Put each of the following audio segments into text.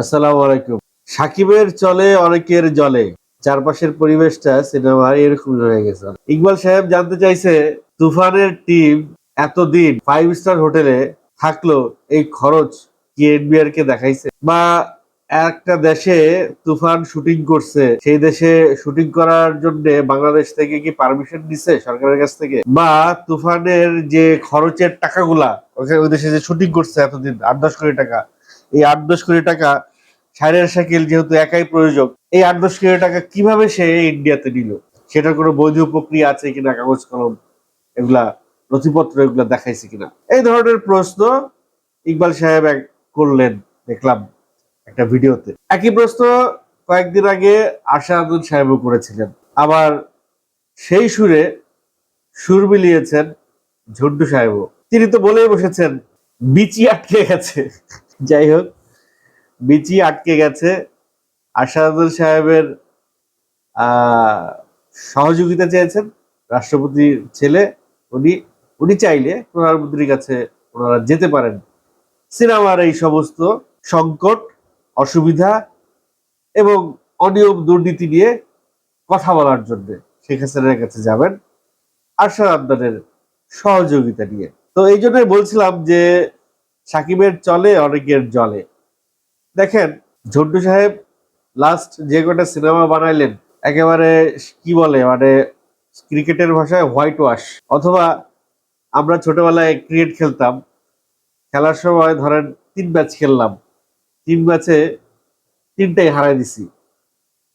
আসসালামু আলাইকুম। সাকিবের চলে অনেকের জলে। চারপাশের পরিবেশটা সিনেমা এরকম হয়ে গেছে। ইকবাল সাহেব জানতে চাইছে, তুফানের টিম এতদিন ফাইভ স্টার হোটেলে থাকল, এই খরচ কি এনবিআর কে দেখাইছে? বা একটা দেশে তুফান শুটিং করছে, সেই দেশে শুটিং করার জন্য বাংলাদেশ থেকে কি পারমিশন দিছে সরকারের কাছ থেকে? বা তুফানের যে খরচের টাকাগুলা ওই দেশে যে শুটিং করছে এতদিন, আট দশ কোটি টাকা, এই আট দশ কোটি টাকা সাইরের শাকিল যেহেতু একাই প্রয়োজক, এই আট দশ কোটি টাকা কীভাবে সে ইন্ডিয়াতে নিল? সেটার কোনো বৈধ প্রক্রিয়া আছে কিনা, কাগজ, কলম, এগুলা, নথিপত্র এগুলা দেখাইছে কিনা? এই ধরনের প্রশ্ন ইকবাল সাহেব করলেন, দেখলাম একটা ভিডিওতে। একই প্রশ্ন কয়েকদিন আগে আশা আদুল সাহেবও করেছিলেন। আবার সেই সুরে সুর মিলিয়েছেন ঝন্টু সাহেবও। তিনি তো বলেই বসেছেন, বিচি আটকে গেছে। যাই হোক বিচি আটকে গেছে। আশাদুল সাহেবের সহযোগিতা চেয়েছেন রাষ্ট্রপতির ছেলে। উনি উনি চাইলে প্রধানমন্ত্রীর কাছে ওনারা যেতে পারেন। সিনেমার এই সমস্ত সংকট, অসুবিধা এবং অনিয়ম দুর্নীতি নিয়ে কথা বলার জন্য শেখ হাসিনার কাছে যাবেন আশা আবদানের সহযোগিতা নিয়ে। তো এই জন্যই বলছিলাম যে, সাকিবের চলে, অনেকের জলে। দেখেন ঝন্টু সাহেব লাস্ট যে কটা সিনেমা বানাইলেন, একেবারে কি বলে মানে ক্রিকেটের ভাষায় হোয়াইট ওয়াশ অথবা আমরা ছোটবেলায় ক্রিকেট খেলতাম, খেলার সময় ধরেন তিন ম্যাচ খেললাম, তিন ম্যাচে তিনটাই হারাই দিছি।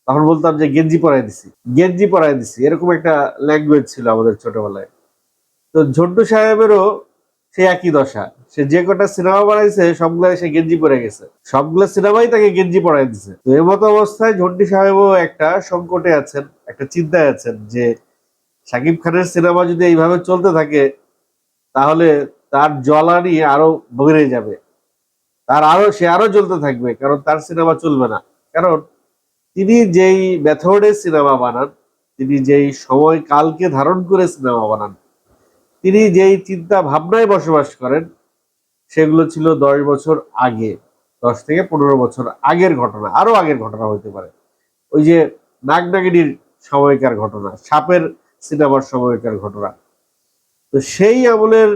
তখন বলতাম যে গেঞ্জি পরাই দিছি, গেঞ্জি পরাই দিছি, এরকম একটা ল্যাঙ্গুয়েজ ছিল আমাদের ছোটবেলায়। তো ঝন্টু সাহেবেরও সে একই দশা। সে যে কটা সিনেমা বানাইছে সবগুলো সে গেঞ্জি পরে গেছে। সবগুলো সিনেমাই তাকে গেঞ্জি পরাই দিছে। তো এর মতো অবস্থায় ঝন্টু সাহেবও একটা সংকটে আছেন, একটা চিন্তায় আছেন যে শাকিব খানের সিনেমা যদি এইভাবে চলতে থাকে, তাহলে তার জ্বলানি আরও বেড়ে যাবে। তার আরও, সে আরও জ্বলতে থাকবে, কারণ তার সিনেমা চলবে না। কারণ তিনি যেই মেথডে সিনেমা বানান, তিনি যেই সময় কালকে ধারণ করে সিনেমা বানান তিনি যেই চিন্তা ভাবনায় বসবাস করেন, সেগুলো ছিল দশ বছর আগে, দশ থেকে পনেরো বছর আগের ঘটনা আরও আগের ঘটনা হতে পারে। ওই যে নাগনাগিনীর সময়কার ঘটনা, সাপের সিনেমার সময়কার ঘটনা। তো সেই আমলের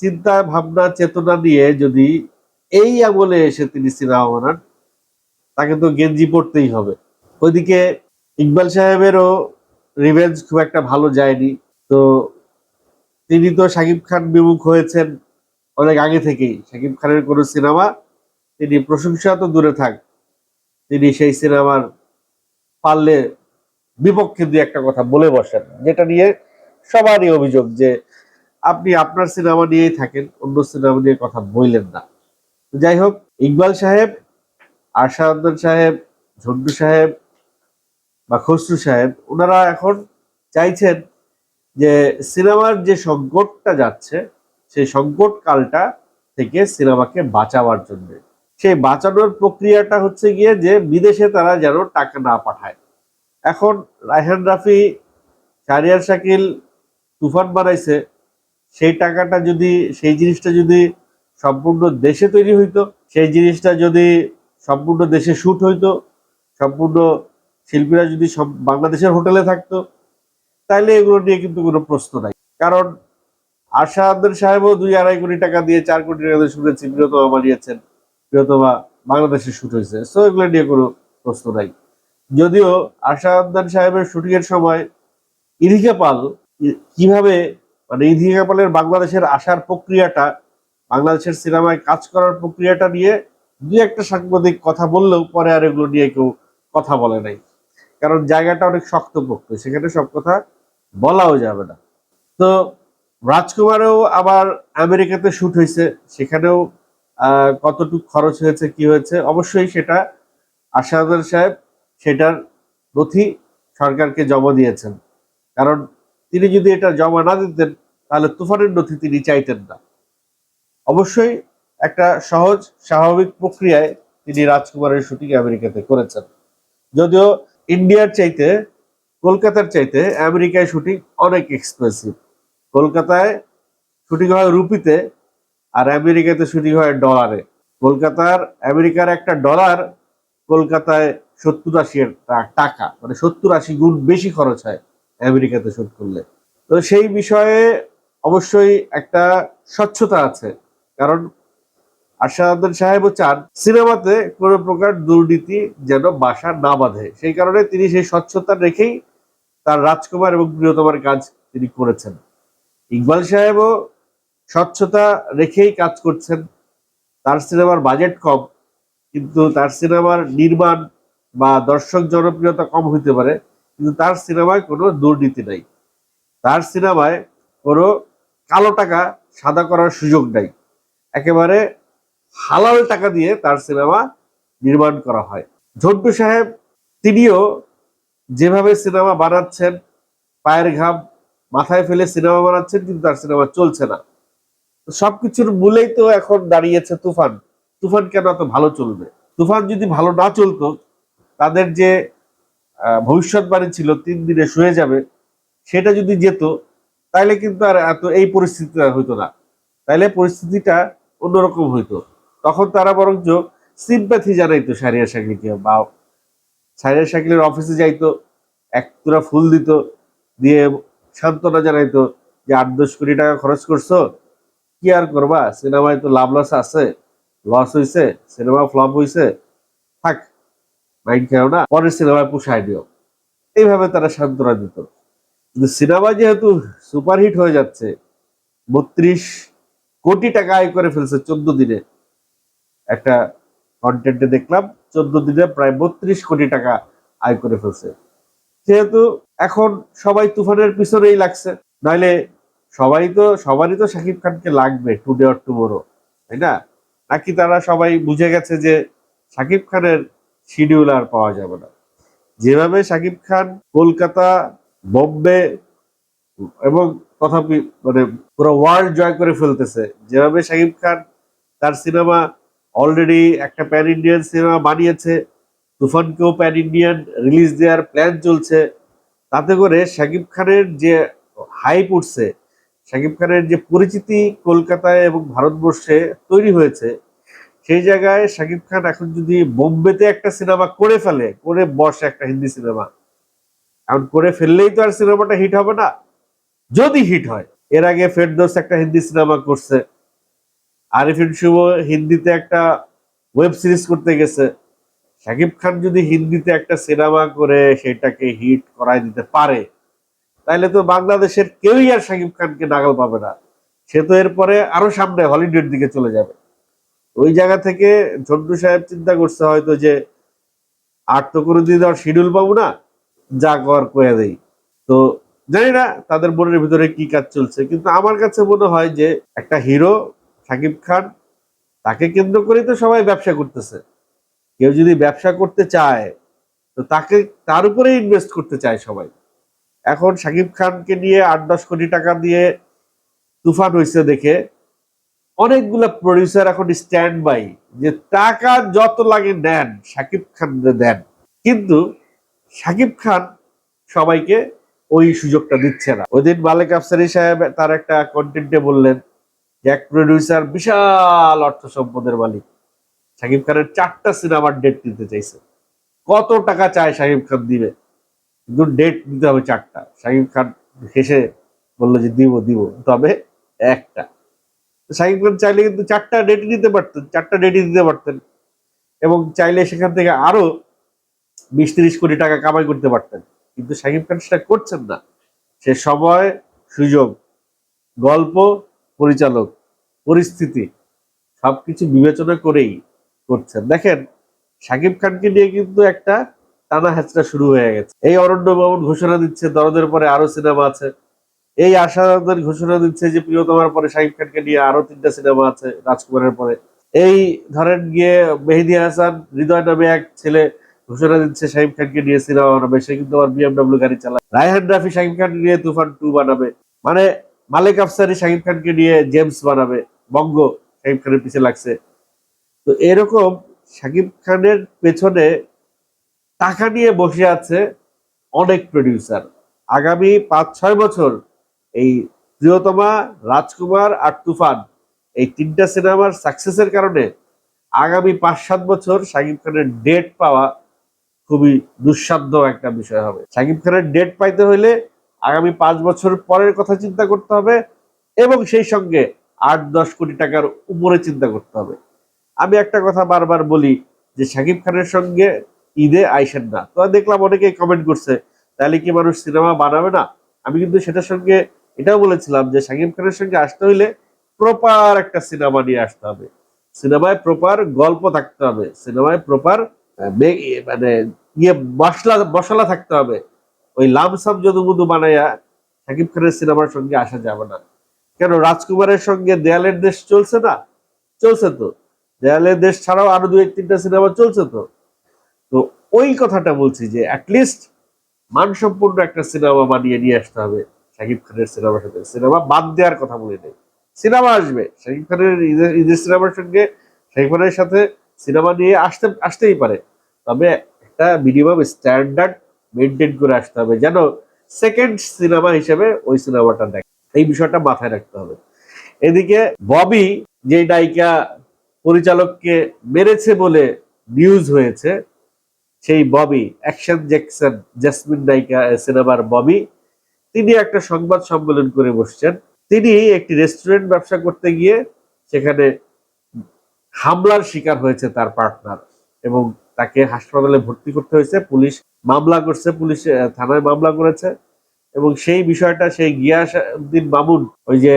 চিন্তা ভাবনা চেতনা নিয়ে যদি এই আমলে এসে তিনি সিনেমা বানান, তাকে তো গেঞ্জি পড়তেই হবে। ওইদিকে ইকবাল সাহেবেরও রিভেঞ্জ খুব একটা ভালো যায়নি। তো তিনি তো শাকিব খান বিমুখ হয়েছেন অনেক আগে থেকেই। শাকিব খানের কোনো সিনেমা তিনি প্রশংসা তো দূরে থাক। তিনি সেই সিনেমার পারলে বিপক্ষে দিয়ে একটা কথা বলে বসেন, যেটা নিয়ে সবারই অভিযোগ যে আপনি আপনার সিনেমা নিয়েই থাকেন, অন্য সিনেমা নিয়ে কথা বললেন না। যাই হোক, ইকবাল সাহেব আশানন্দন সাহেব, ঝন্টু সাহেব বা খসরু সাহেব, ওনারা এখন চাইছেন যে সিনেমার যে সংকটটা যাচ্ছে, সেই সংকট কালটা থেকে সিনেমাকে বাঁচাবার জন্য। সেই বাঁচানোর প্রক্রিয়াটা হচ্ছে গিয়ে যে বিদেশে তারা যেন টাকা না পাঠায়। এখন রায়হান রাফি শারিয়ার শাকিল তুফান বানাইছে, সেই টাকাটা যদি, সেই জিনিসটা যদি সম্পূর্ণ দেশে তৈরি হইতো, সেই জিনিসটা যদি সম্পূর্ণ দেশে শ্যুট হইতো, সম্পূর্ণ শিল্পীরা যদি সব বাংলাদেশের হোটেলে থাকতো তাইলে এগুলো নিয়ে কিন্তু কোনো প্রশ্ন নাই। কারণ আশা আব্দুল সাহেবও দুই আড়াই কোটি টাকা দিয়ে চার কোটি টাকা দিয়ে শুনেছি প্রিয়তমা বানিয়েছেন প্রিয়তমা বাংলাদেশে শুট হয়েছে। সো এগুলো নিয়ে কোনো প্রশ্ন নাই। যদিও আশা আবদান সাহেবের শুটিংয়ের সময় ইরিকা পাল কীভাবে মানে ইরিকা পালের বাংলাদেশের আসার প্রক্রিয়াটা, বাংলাদেশের সিনেমায় কাজ করার প্রক্রিয়াটা নিয়ে দু একটা সাংবাদিক কথা বললেও পরে আর এগুলো নিয়ে কেউ কথা বলে নাই। কারণ জায়গাটা অনেক শক্তপোক্ত, সেখানে সব কথা বলাও যাবে না। তো রাজকুমারেও আবার আমেরিকাতে শুট হয়েছে, সেখানেও কতটুক খরচ হয়েছে, কি হয়েছে, অবশ্যই সেটা আশাদুল সাহেব সেটার নথি সরকারকে জমা দিয়েছেন। কারণ তিনি যদি এটা জমা না দিতেন, তাহলে তুফানের নথি তিনি চাইতেন না। অবশ্যই একটা সহজ, স্বাভাবিক প্রক্রিয়ায় তিনি রাজকুমারের শুটিং আমেরিকাতে করেছেন। যদিও ইন্ডিয়ার চাইতে কলকাতার চাইতে আমেরিকায় শুটিং অনেক এক্সপেন্সিভ কলকাতায় শুটিং হয় রুপিতে আর আমেরিকাতে শুটিং হয় ডলারে। কলকাতার, আমেরিকার একটা ডলার কলকাতায় সত্তর আশি টাকা মানে সত্তর আশি গুণ বেশি খরচ হয় আমেরিকাতে শুট করলে। তো সেই বিষয়ে অবশ্যই একটা স্বচ্ছতা আছে। কারণ আশাদুল সাহেবও চান সিনেমাতে কোনো প্রকার দুর্নীতি যেন বাসা না বাঁধে। সেই কারণে তিনি সেই স্বচ্ছতা রেখেই তার রাজকুমার এবং প্রিয়তমার কাজ তিনি করেছেন। ইকবাল সাহেবও স্বচ্ছতা রেখেই কাজ করছেন। তার সিনেমার বাজেট কম, কিন্তু তার সিনেমার নির্মাণ বা দর্শক জনপ্রিয়তা কম হইতে পারে, কিন্তু তার সিনেমায় কোনো দুর্নীতি নাই। তার সিনেমায় কোনো কালো টাকা সাদা করার সুযোগ নাই। একেবারে হালাল টাকা দিয়ে তার সিনেমা নির্মাণ করা হয়। ঝন্টু সাহেব, তিনিও যেভাবে সিনেমা বানাচ্ছেন, পায়ের ঘাম মাথায় ফেলে সিনেমা বানাচ্ছেন, কিন্তু তার সিনেমা চলছে না। সবকিছুর মূলেই তো এখন দাঁড়িয়েছে তুফান। তুফান কেন এত ভালো চলবে? তুফান যদি ভালো না চলতো, তাদের যে ভবিষ্যৎবাণী ছিল, তিন দিনে শুয়ে যাবে, সেটা যদি যেত তাহলে কিন্তু আর এত, এই পরিস্থিতি হইতো না। তাইলে পরিস্থিতিটা অন্যরকম হইতো। তখন তারা বরঞ্চ সিম্প্যাথি জানাইতো সারিয়া শাকিলকে বা সারিয়া শাকিলের অফিসে যাইতো, এক তোরা ফুল দিত, দিয়ে সান্ত্বনা জানাইতো যে আট দশ কোটি টাকা খরচ করছ, কি আর করবা? সিনেমায় তো লাভ লস আছে লস হইছে, সিনেমা ফ্লপ হইছে, থাক মাইন্ড খেও না, পরের সিনেমায় পুষায় দিও। এইভাবে তারা সান্ত্বনা দিত। কিন্তু সিনেমা যেহেতু সুপারহিট হয়ে যাচ্ছে, বত্রিশ কোটি টাকা আয় করে ফেলছে চোদ্দ দিনে একটা কন্টেন্টে দেখলাম, চোদ্দ দিনে প্রায় বত্রিশ কোটি টাকা আয় করে ফেলছে। যেহেতু এখন সবাই তুফানের পিছনেই লাগছে নাইলে সবাই তো, সবারই তো শাকিব খানকে লাগবে টুডে অর টুমোরো তাই না? নাকি তারা সবাই বুঝে গেছে যে শাকিব খানের শিডিউল আর পাওয়া যাবে না? যেভাবে শাকিব খান কলকাতা, বোম্বে এবং তথাপি মানে পুরো ওয়ার্ল্ড জয় করে ফেলতেছে, যেভাবে শাকিব খান তার সিনেমা অলরেডি একটা প্যান ইন্ডিয়ান সিনেমা বানিয়েছে, তুফানকেও প্যান ইন্ডিয়ান রিলিজ দেওয়ার প্ল্যান চলছে। তাতে করে শাকিব খানের যে হাইপ উঠছে শাকিব খানের যে পরিচিতি কলকাতায় এবং ভারতবর্ষে তৈরি হয়েছে, সেই জায়গায় শাকিব খান এখন যদি বোম্বেতে একটা সিনেমা করে ফেলে, করে বসে একটা হিন্দি সিনেমা এখন করে ফেললেই তো আর সিনেমাটা হিট হবে না। যদি হিট হয়, এর আগে ফেরদৌস একটা হিন্দি সিনেমা করছে। আরিফিন শুভ হিন্দিতে একটা ওয়েব সিরিজ করতে গেছে। শাকিব খান যদি হিন্দিতে একটা সিনেমা করে, সেটাকে হিট করায় দিতে পারে তাহলে তো বাংলাদেশের কেউই আর শাকিব খানকে নাগাল পাবে না। সে তো এরপরে আরও সামনে হলিউডের দিকে চলে যাবে। ওই জায়গা থেকে ঝন্টু সাহেব চিন্তা করছে হয়তো যে, আর তো কোনোদিন আর শিডিউল পাবো না, যা কর কয়ে দেই। তো জানি না তাদের মনের ভিতরে কি কাজ চলছে, কিন্তু আমার কাছে মনে হয় যে একটা হিরো শাকিব খান, তাকে কেন্দ্র করেই তো সবাই ব্যবসা করতেছে। কেউ যদি ব্যবসা করতে চায়, তো তাকে, তার উপরে ইনভেস্ট করতে চায় সবাই। এখন শাকিব খানকে নিয়ে আট দশ কোটি টাকা দিয়ে তুফান হয়েছে দেখে অনেকগুলা প্রডিউসার এখন স্ট্যান্ড বাই যে টাকা যত লাগে নেন শাকিব খান দেন। কিন্তু শাকিব খান সবাইকে ওই সুযোগটা দিচ্ছে না। ওই দিন মালিক আফসারি সাহেব তার একটা কন্টেন্টে বললেন এক প্রডিউসার বিশাল অর্থ সম্পদের মালিক। শাকিব খানের চারটা সিনেমার ডেট নিতে চাইছে। কত টাকা চায় শাকিব খান দিবে? কিন্তু ডেট দিতে হবে চারটা। শাকিব খান হেসে বলল যে দিব দিব। তবে একটা। শাকিব খান চাইলে কিন্তু চারটা ডেট নিতে পারতেন, চারটা ডেটই দিতে পারতেন। এবং চাইলে সেখান থেকে আরও বিশ তিরিশ কোটি টাকা কামাই করতে পারতেন। কিন্তু শাকিব খান সেটা করছেন না। সে সময়, সুযোগ, গল্প পরিচালক, পরিস্থিতি, সবকিছু বিবেচনা করেই করছেন। দেখেন শাকিব খানকে নিয়ে কিন্তু একটা টানা হ্যাচড়া শুরু হয়ে গেছে। এই অরণ্য ভবন ঘোষণা দিচ্ছে, দরদের পরে আরও সিনেমা আছে। এই আশাদের ঘোষণা দিচ্ছে যে, প্রিয়তমার পরে শাকিব খানকে নিয়ে আরও তিনটা সিনেমা আছে রাজকুমারের পরে। এই ধরেন গিয়ে মেহেদি হাসান, হৃদয় নামে এক ছেলে ঘোষণা দিচ্ছে শাহিব খানকে নিয়ে সিনেমা বানাবে। সে কিন্তু আবার বিএমডব্লিউ গাড়ি চালায়। রায়হান রাফি শাহিব খানকে নিয়ে তুফান টু বানাবে। মানে মালিক আফসারি শাহিব খানকে নিয়ে জেমস বানাবে, বঙ্গ শাহিব খানের পিছে লাগছে। তো এরকম শাকিব খানের পেছনে টাকা নিয়ে বসে আছে অনেক প্রডিউসার আগামী পাঁচ ছয় বছর এই প্রিয়তমা, রাজকুমার আর তুফান এই তিনটা সিনেমার সাকসেসের কারণে আগামী পাঁচ সাত বছর শাকিব খানের ডেট পাওয়া খুবই দুঃসাধ্য একটা বিষয় হবে। শাকিব খানের ডেট পাইতে হইলে আগামী পাঁচ বছর পরের কথা চিন্তা করতে হবে এবং সেই সঙ্গে আট দশ কোটি টাকার উপরে চিন্তা করতে হবে। আমি একটা কথা বারবার বলি যে শাকিব খানের সঙ্গে ঈদে আইসেন না। তো দেখলাম অনেকেই কমেন্ট করছে, তাহলে কি মানুষ সিনেমা বানাবে না? আমি কিন্তু সেটার সঙ্গে এটাও বলেছিলাম যে শাকিব খানের সঙ্গে আসতে হইলে প্রপার একটা সিনেমা নিয়ে আসতে হবে। সিনেমায় প্রপার গল্প থাকতে হবে, সিনেমায় প্রপার মানে ইয়ে মশলা মশলা থাকতে হবে। ওই লামসাম যদুমধু বানাইয়া শাকিব খানের সিনেমার সঙ্গে আসা যাবে না। কেন? রাজকুমারের সঙ্গে দেয়ালের দেশ চলছে না? চলছে তো। দেয়ালের দেশ ছাড়াও আরও দুই তিনটা সিনেমা চলছে তো। তো ওই কথাটা বলছি যে অ্যাটলিস্ট মানসম্পন্ন একটা সিনেমা বানিয়ে নিয়ে আসতে হবে শাকিব খানের সিনেমার সাথে সিনেমা বাদ দেওয়ার কথা বলে নেই। সিনেমা আসবে। শাকিব খানের ঈদের সিনেমার সঙ্গে শাকিব খানের সাথে সিনেমা নিয়ে আসতে আসতেই পারে। তবে একটা মিনিমাম স্ট্যান্ডার্ড মেনটেন করে আসতে হবে। যেন সেকেন্ড সিনেমা হিসেবে ওই সিনেমাটা দেখে। এই বিষয়টা মাথায় রাখতে হবে। এদিকে ববি যে নায়িকা পরিচালককে মেরেছে বলে নিউজ হয়েছে, সেই ববি, অ্যাকশন জ্যাকসন, জেসমিন নায়িকা সিনেমার ববি, তিনি একটা সংবাদ সম্মেলন করে বসছেন। তিনি একটি রেস্টুরেন্ট ব্যবসা করতে গিয়ে সেখানে হামলার শিকার হয়েছে তার পার্টনার এবং তাকে হাসপাতালে ভর্তি করতে হয়েছে। পুলিশ মামলা করছে, পুলিশ থানায় মামলা করেছে। এবং সেই বিষয়টা, সেই গিয়াস উদ্দিন মামুন, ওই যে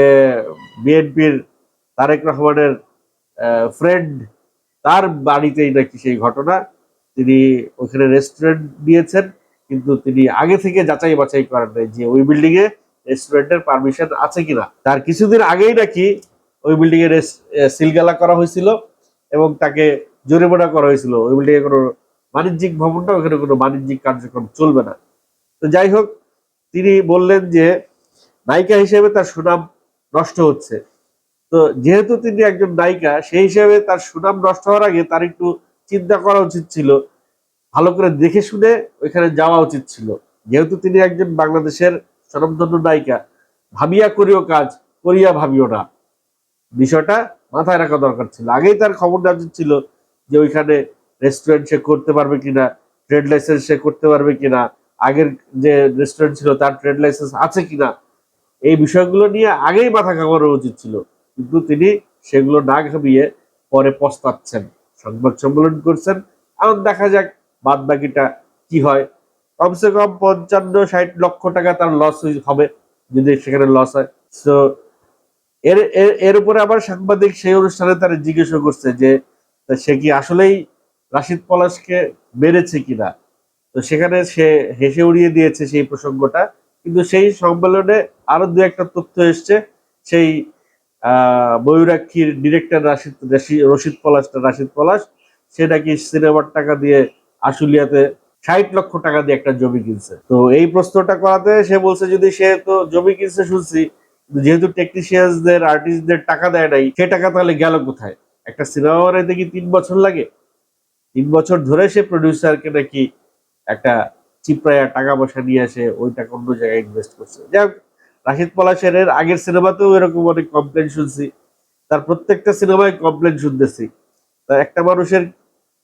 বিএনপির তারেক রহমানের ফ্রেন্ড তার বাড়িতেই নাকি সেই ঘটনা। তিনি ওখানে রেস্টুরেন্ট দিয়েছেন, কিন্তু তিনি আগে থেকে যাচাই বাছাই করেন নাই যে ওই বিল্ডিং এ রেস্টুরেন্টের পারমিশন আছে কিনা। তার কিছুদিন আগেই নাকি ওই বিল্ডিং এর সিলগালা করা হয়েছিল এবং তাকে জরিমানা করা হয়েছিল। ওই বিল্ডিং এ কোনো বাণিজ্যিক ভবনটা ওখানে কোনো বাণিজ্যিক কার্যক্রম চলবে না। তো যাই হোক, তিনি বললেন যে নায়িকা হিসেবে তার সুনাম নষ্ট হচ্ছে। তো যেহেতু তিনি একজন নায়িকা, সেই হিসেবে তার সুনাম নষ্ট হওয়ার আগে তার একটু চিন্তা করা উচিত ছিল। ভালো করে দেখে শুনে ওইখানে যাওয়া উচিত ছিল। যেহেতু তিনি একজন বাংলাদেশের স্বনামধন্য নায়িকা, ভাবিয়া করিও কাজ, করিয়া ভাবিও না। বিষয়টা মাথায় রাখা দরকার ছিল। আগেই তার খবর নেওয়া উচিত ছিল যে ওইখানে রেস্টুরেন্ট সে করতে পারবে কিনা ট্রেড লাইসেন্স সে করতে পারবে কিনা, আগের যে রেস্টুরেন্ট ছিল তার ট্রেড লাইসেন্স আছে কিনা, এই বিষয়গুলো নিয়ে আগেই মাথা ঘামানো উচিত ছিল। কিন্তু তিনি সেগুলো না ঘামিয়ে পরে পস্তাচ্ছেন, সংবাদ সম্মেলন করছেন। এখন দেখা যাক বাদ বাকিটা কি হয়। কমসে কম পঞ্চান্ন, ষাট লক্ষ টাকা তার লস হবে যদি সেখানে লস হয়। এর, এর- এর উপরে আবার সাংবাদিক সেই অনুষ্ঠানে তারা জিজ্ঞেস করছে যে সে কি আসলেই রাশিদ পলাশকে মেরেছে কিনা? তো সেখানে সে হেসে উড়িয়ে দিয়েছে সেই প্রসঙ্গটা। কিন্তু সেই সম্মেলনে আরও দু একটা তথ্য এসছে। সেই ময়ূরাক্ষীর ডিরেক্টর রাশিদ, রাশি- রশিদ পলাশ রাশিদ পলাশ, সে নাকি সিনেমার টাকা দিয়ে আশুলিয়াতে ষাট লক্ষ টাকা দিয়ে একটা জমি কিনছে। তো এই প্রশ্নটা করাতে সে বলছে, যদি সে তো জমি কিনছে শুনছি যেহেতু টেকনিশিয়ানদের আর্টিস্টদের টাকা দেয় নাই, সে টাকা তাহলে গেল কোথায়? একটা সিনেমা বানাইতে কি তিন বছর লাগে। তিন বছর ধরে সে প্রডিউসারকে নাকি একটা চিপড়ায়া টাকা পয়সা নিয়ে আসে ওই টাকা অন্য জায়গায় ইনভেস্ট করছে। যাই রাশিদ পলাশের আগের সিনেমাতেও এরকম অনেক কমপ্লেন শুনছি। তার প্রত্যেকটা সিনেমায় কমপ্লেন শুনতেছি। তা একটা মানুষের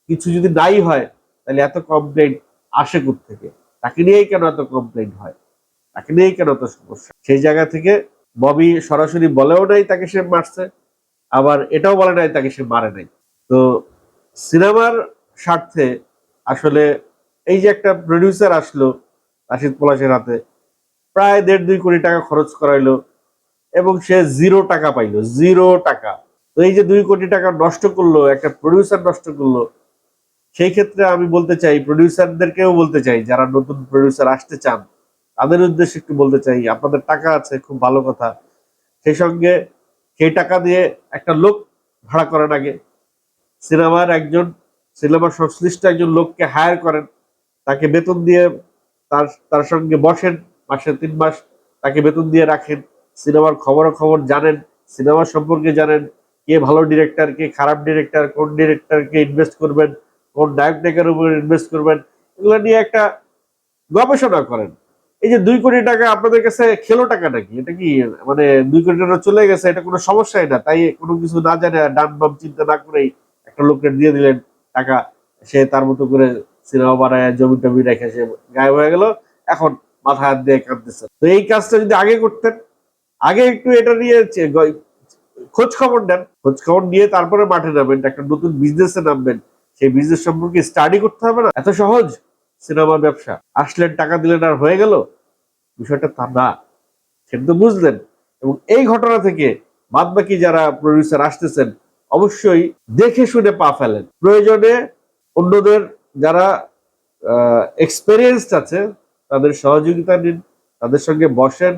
কিছু যদি নাই হয়, তাহলে এত কমপ্লেন আসে থেকে তাকে নিয়েই কেন এত কমপ্লেন হয়? তাকে নিয়েই কেন এত সমস্যা? সেই জায়গা থেকে ববি সরাসরি বলেও নাই তাকে সে মারছে, আবার এটাও বলে নাই তাকে সে মারে নাই। তো সিনেমার স্বার্থে আসলে এই যে একটা প্রডিউসার আসলো, রাশিদ পলাশের হাতে, প্রায় দেড় দুই কোটি টাকা খরচ করাইলো এবং সে জিরো টাকা পাইলো জিরো টাকা। তো এই যে দুই কোটি টাকা নষ্ট করল, একটা প্রডিউসার নষ্ট করল, সেই ক্ষেত্রে আমি বলতে চাই প্রডিউসারদেরকেও বলতে চাই, যারা নতুন প্রডিউসার আসতে চান, তাদের উদ্দেশ্যে একটু বলতে চাই, আপনাদের টাকা আছে, খুব ভালো কথা। সেই সঙ্গে সেই টাকা দিয়ে একটা লোক ভাড়া করেন আগে সিনেমার একজন সিনেমার সংশ্লিষ্ট একজন লোককে হায়ার করেন, তাকে বেতন দিয়ে তার তার সঙ্গে বসেন, মাসে তিন মাস তাকে বেতন দিয়ে রাখেন, সিনেমার খবর খবরাখবর জানেন, সিনেমা সম্পর্কে জানেন, কে ভালো ডিরেক্টর কে খারাপ ডিরেক্টর কোন ডিরেক্টরকে ইনভেস্ট করবেন, কোন নায়ক নায়িকার উপর ইনভেস্ট করবেন, এগুলো নিয়ে একটা গবেষণা করেন। এই যে দুই কোটি টাকা আপনাদের কাছে খেলো টাকা নাকি? এটা কি মানে দুই কোটি টাকা চলে গেছে, এটা কোনো সমস্যাই না, তাই কোনো কিছু না জানে, ডান বাম চিন্তা না করেই একটা লোককে দিয়ে দিলেন। টাকা সে তার মতো করে সিনেমা বানায়, জমি টমি রেখে সে গায়েব হয়ে গেল। এখন মাথা হাত দিয়ে কাঁদতেছে। তো এই কাজটা যদি আগে করতেন, আগে একটু এটা নিয়ে খোঁজ খবর নেন। খোঁজ খবর নিয়ে তারপরে মাঠে নামবেন, একটা নতুন বিজনেসে নামবেন। সেই বিজনেস সম্পর্কে স্টাডি করতে হবে না? এত সহজ সিনেমা ব্যবসা। আসলেন, টাকা দিলেন আর হয়ে গেল? বিষয়টা তা না। সেটা তো বুঝলেন। এবং এই ঘটনা থেকে বাদ বাকি যারা প্রডিউসার আসতেছেন অবশ্যই দেখে শুনে পা ফেলেন। প্রয়োজনে অন্যদের যারা এক্সপেরিয়েন্সড আছে, তাদের সহযোগিতা নিন, তাদের সঙ্গে বসেন,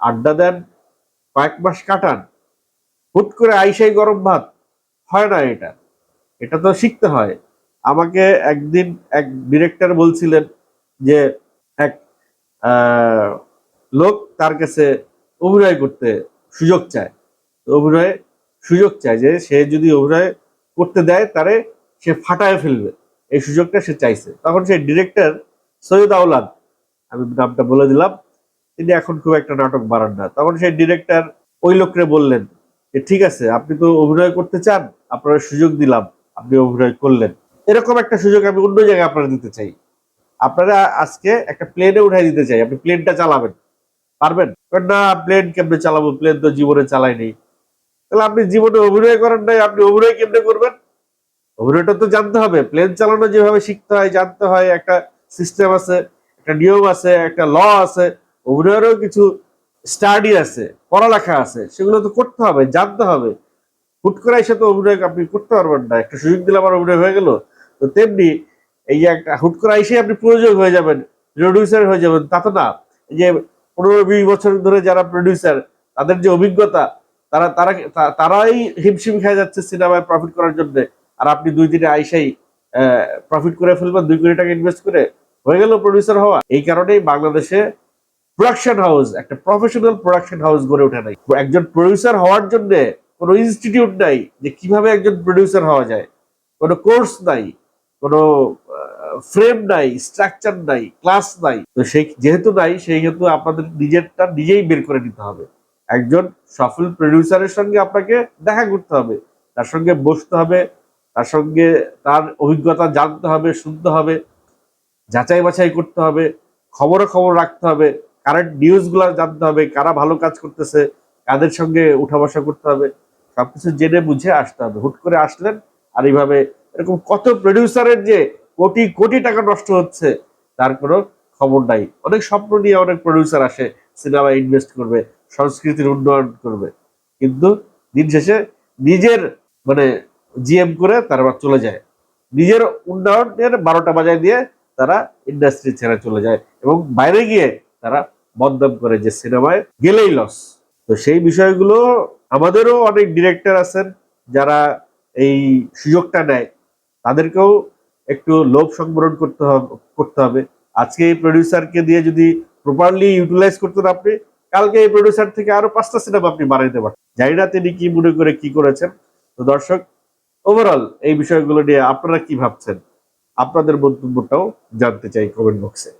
আড্ডা দেন, কয়েক মাস কাটান। হুট করে আইসাই গরম ভাত, হয় না এটা। এটা তো শিখতে হয়। আমাকে একদিন এক ডিরেক্টর বলছিলেন যে, এক লোক তার কাছে অভিনয় করতে সুযোগ চায়। অভিনয়ে সুযোগ চায় যে সে যদি অভিনয় করতে দেয়, তারে সে ফাটায় ফেলবে। এই সুযোগটা সে চাইছে। তখন সেই ডিরেক্টর সৈয়দ আওলাদ আমি নামটা বলে দিলাম, তিনি এখন খুব একটা নাটক বানান না। তখন সেই ডিরেক্টর ওই লোকরে বললেন যে, ঠিক আছে, আপনি তো অভিনয় করতে চান, আপনার সুযোগ দিলাম, আপনি অভিনয় করলেন। এরকম একটা সুযোগ আমি অন্য জায়গায় আপনারা দিতে চাই। আপনারা আজকে একটা প্লেনে উঠাই দিতে চাই, আপনি প্লেনটা চালাবেন। পারবেন? না প্লেন কেমনে চালাবো? প্লেন তো জীবনে চালাইনি। তাহলে আপনি জীবনে অভিনয় করেন নাই, আপনি অভিনয় কেমনে করবেন? অভিনয়টা তো জানতে হবে। প্লেন চালানো যেভাবে শিখতে হয়, জানতে হয়, একটা সিস্টেম আছে, একটা নিয়ম আছে, একটা ল আছে, অভিনয়েরও কিছু স্টাডি আছে, পড়ালেখা আছে, সেগুলো তো করতে হবে, জানতে হবে। হুট করে এসে তো অভিনয় আপনি করতে পারবেন না, একটা সুযোগ দিলে আমার অভিনয় হয়ে গেল। তো তেমনি এই যে একটা হুট করে এসে আপনি প্রযোজক হয়ে যাবেন প্রডিউসার হয়ে যাবেন, তা তো না। এই যে পনেরো, বিশ বছর ধরে যারা প্রডিউসার তাদের যে অভিজ্ঞতা তারা তারা তারাই হিমশিম খেয়ে যাচ্ছে সিনেমায় প্রফিট করার জন্য। আর আপনি দুই দিনে আইসাই প্রফিট করে ফেলবেন, দুই কোটি টাকা ইনভেস্ট করে, হয়ে গেল প্রডিউসার হওয়া। এই কারণেই বাংলাদেশে প্রোডাকশন হাউস একটা প্রফেশনাল প্রোডাকশন হাউস গড়ে ওঠে নাই। একজন প্রডিউসার হওয়ার জন্য কোনো ইনস্টিটিউট নাই যে কীভাবে একজন প্রডিউসার হওয়া যায়। কোনো কোর্স নাই, কোনো ফ্রেম নাই স্ট্রাকচার নাই ক্লাস নাই। তো সেই, যেহেতু নাই, সেই হেতু আপনাদের নিজেরটা নিজেই বের করে নিতে হবে। একজন সফল প্রডিউসারের সঙ্গে আপনাকে দেখা করতে হবে। তার সঙ্গে বসতে হবে, তার সঙ্গে তার অভিজ্ঞতা জানতে হবে, শুনতে হবে, যাচাই বাছাই করতে হবে খবরে খবর রাখতে হবে কারেন্ট নিউজগুলো জানতে হবে, কারা ভালো কাজ করতেছে, কাদের সঙ্গে উঠা বসা করতে হবে, সবকিছু জেনে বুঝে আসতে হবে। হুট করে আসলেন আর এইভাবে এরকম কত প্রডিউসারের যে কোটি কোটি টাকা নষ্ট হচ্ছে, তার কোনো খবর নাই। অনেক স্বপ্ন নিয়ে অনেক প্রডিউসার আসে সিনেমা ইনভেস্ট করবে। সংস্কৃতির উন্নয়ন করবে। কিন্তু দিন শেষে নিজের মানে জিএম করে তারা চলে যায়। নিজের উন্নয়নের বারোটা বাজায় দিয়ে তারা ইন্ডাস্ট্রি ছেড়ে চলে যায় এবং বাইরে গিয়ে তারা বদনাম করে যে সিনেমায় গেলেই লস তো সেই বিষয়গুলো আমাদেরও অনেক ডিরেক্টর আছেন যারা এই সুযোগটা নেয়। তাদেরকেও একটু লোভ সংবরণ করতে হবে করতে হবে। আজকে এই প্রডিউসারকে দিয়ে যদি প্রপারলি ইউটিলাইজ করতেন আপনি কালকে এই প্রডিউসার থেকে আরও পাঁচটা সিনেমা আপনি বানাইতে পারেন জানি না তিনি কি মনে করে কি করেছেন। তো দর্শক ওভারঅল এই বিষয়গুলো নিয়ে আপনারা কি ভাবছেন? আপনাদের মন্তব্যটাও জানতে চাই কমেন্ট বক্সে